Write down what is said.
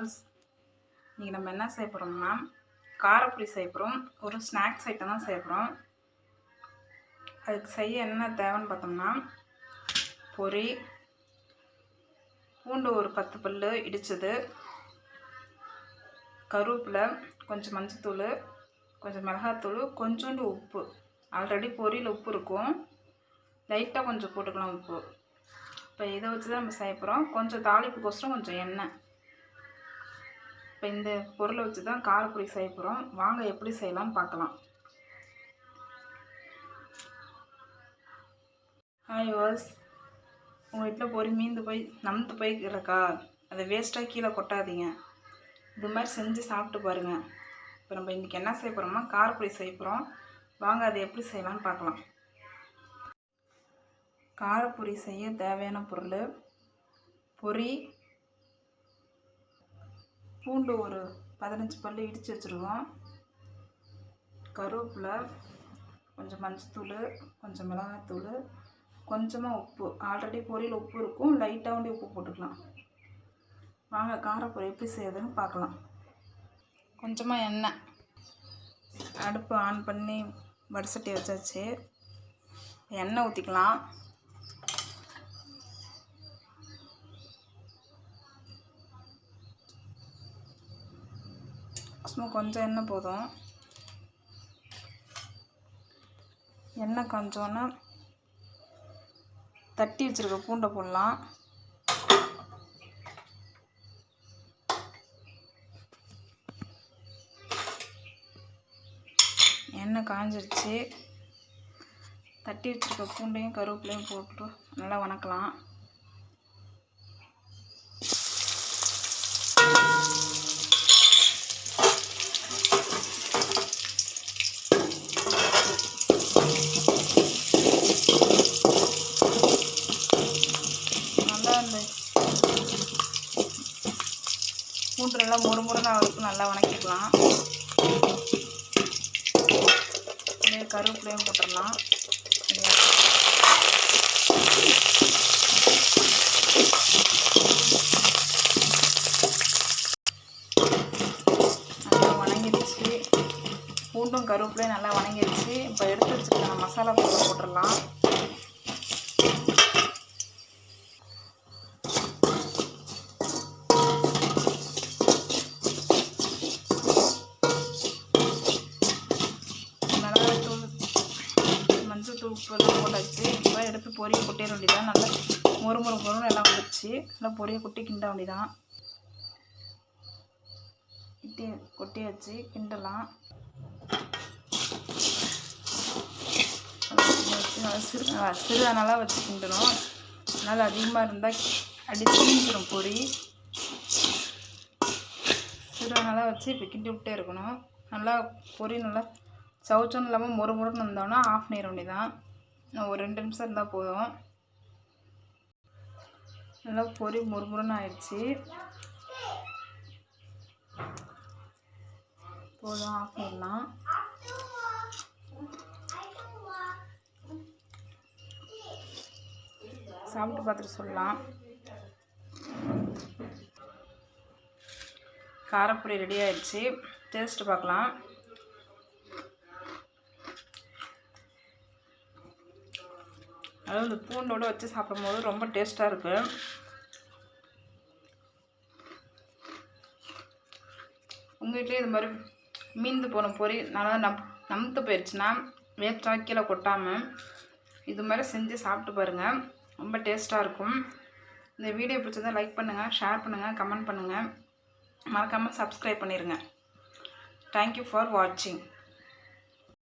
Viewers இன்றைக்கி நம்ம என்ன செய்ய போகிறோம்னா காரப்பொரி செய்ய போகிறோம் ஒரு ஸ்நாக்ஸ் ஐட்டம் தான் செய்ய போகிறோம் அதுக்கு செய்ய என்ன தேவைன்னு பார்த்தோம்னா பொரி பூண்டு ஒரு பத்து பல் இடித்தது கருவேப்பிலை கொஞ்சம் மஞ்சத்தூள் கொஞ்சம் மிளகாத்தூள் கொஞ்சோண்டு உப்பு. ஆல்ரெடி பொரியில் உப்பு இருக்கும். லைட்டாக கொஞ்சம் போட்டுக்கலாம் உப்பு. இப்போ இதை வச்சு தான் நம்ம செய்ய போகிறோம் கொஞ்சம் தாளிப்புக்கோசரம் கொஞ்சம் எண்ணெய். இப்போ இந்த பொருளை வச்சு தான் காரப்பொடி செய்ய போகிறோம் வாங்க எப்படி செய்யலாம்னு பார்க்கலாம். ஹாய் வாஸ் உங்கள் வீட்டில் பொறி மீந்து போய் நம்பு போய் இருக்கா அதை வேஸ்ட்டாக கீழே கொட்டாதீங்க. இது மாதிரி செஞ்சு சாப்பிட்டு பாருங்கள் இப்போ நம்ம இன்றைக்கி என்ன செய்ய போகிறோம்னா காரப்பொடி செய்ய போகிறோம் வாங்க அதை எப்படி செய்யலாம்னு பார்க்கலாம். காரப்பொரி செய்ய தேவையான பொருள் பொரி பூண்டு ஒரு பதினஞ்சு பல் இடித்து வச்சுருக்கோம். கருவேப்பிலை கொஞ்சம் மஞ்சத்தூள் கொஞ்சம் மிளகாத்தூள் கொஞ்சமாக உப்பு. ஆல்ரெடி பொரியல் உப்பு இருக்கும். லைட்டாக வந்து உப்பு போட்டுக்கலாம். வாங்க காரப்பொரி எப்படி செய்யறதுன்னு பார்க்கலாம். கொஞ்சமாக எண்ணெய். அடுப்பு ஆன் பண்ணி வடசட்டி வச்சாச்சு. எண்ணெய் ஊற்றிக்கலாம் சும்மா கொஞ்சம் எண்ணெய் போதும்? எண்ணெய் கொஞ்சோன்னு தட்டி வச்சுருக்க பூண்டை போடலாம். எண்ணெய் காஞ்சிருச்சு. தட்டி வச்சுருக்க பூண்டையும் கருவேப்பிலையும் போட்டு நல்லா வணக்கலாம் நல்லா இந்த நல்லா முறு முறுன்னு அவருக்கு நல்லா வணக்கிக்கலாம் அப்படியே கருவேப்பிலையும் போட்டுடலாம். நல்லா வணங்கிடுச்சு. பூண்டும் கருவேப்பிலையும் நல்லா வணங்கிடுச்சு. இப்போ எடுத்து வச்சுருக்க மசாலா பொருள் போட்டுடலாம். மஞ்சள் போட்டாச்சு. இப்போ எடுத்து பொரியை கொட்டிட வேண்டியதான் நல்லா மொறு மொறு மொறுன்னு எல்லாம் வந்துடுச்சு நல்லா பொரியை கொட்டி கிண்ட வேண்டியதான் கிட்டி கொட்டி வச்சு கிண்டலாம். நல்லா சிறு சிறு நல்லா வச்சு கிண்டணும். நல்லா அதிகமாக இருந்தால் அடி தீஞ்சிடும் பொரி சிறு நல்லா வச்சு இப்போ கிண்டி விட்டே இருக்கணும். நல்லா பொரி நல்லா சவுச்சம் இல்லாமல் மொறு மொறுன்னு இருந்தோன்னா ஆஃப் பண்ணிட வேண்டியதான் ஒரு ரெண்டு நிமிஷம் இருந்தால் போதும். நல்லா பொரி முறுமுறுன்னு ஆயிடுச்சு. போதும் ஆஃப் பண்ணலாம் சாப்பிட்டு பார்த்துட்டு சொல்லலாம். காரப்பொடி ரெடி ஆயிடுச்சு. டேஸ்ட்டு பார்க்கலாம். அதுவும் இந்த பூண்டோடு வச்சு சாப்பிடும்போது ரொம்ப டேஸ்ட்டாக இருக்குது உங்கள் வீட்லேயே இது மாதிரி மீந்து போன பொரி நல்லா நம் நமுத்து போயிடுச்சுன்னா வேற்றா கீழே கொட்டாமல் இது மாதிரி செஞ்சு சாப்பிட்டு பாருங்கள் ரொம்ப டேஸ்ட்டாக இருக்கும். இந்த வீடியோ பிடிச்சதை லைக் பண்ணுங்கள் ஷேர் பண்ணுங்கள் கமெண்ட் பண்ணுங்கள் மறக்காமல் சப்ஸ்கிரைப் பண்ணிடுங்க தேங்க்யூ ஃபார் வாட்சிங்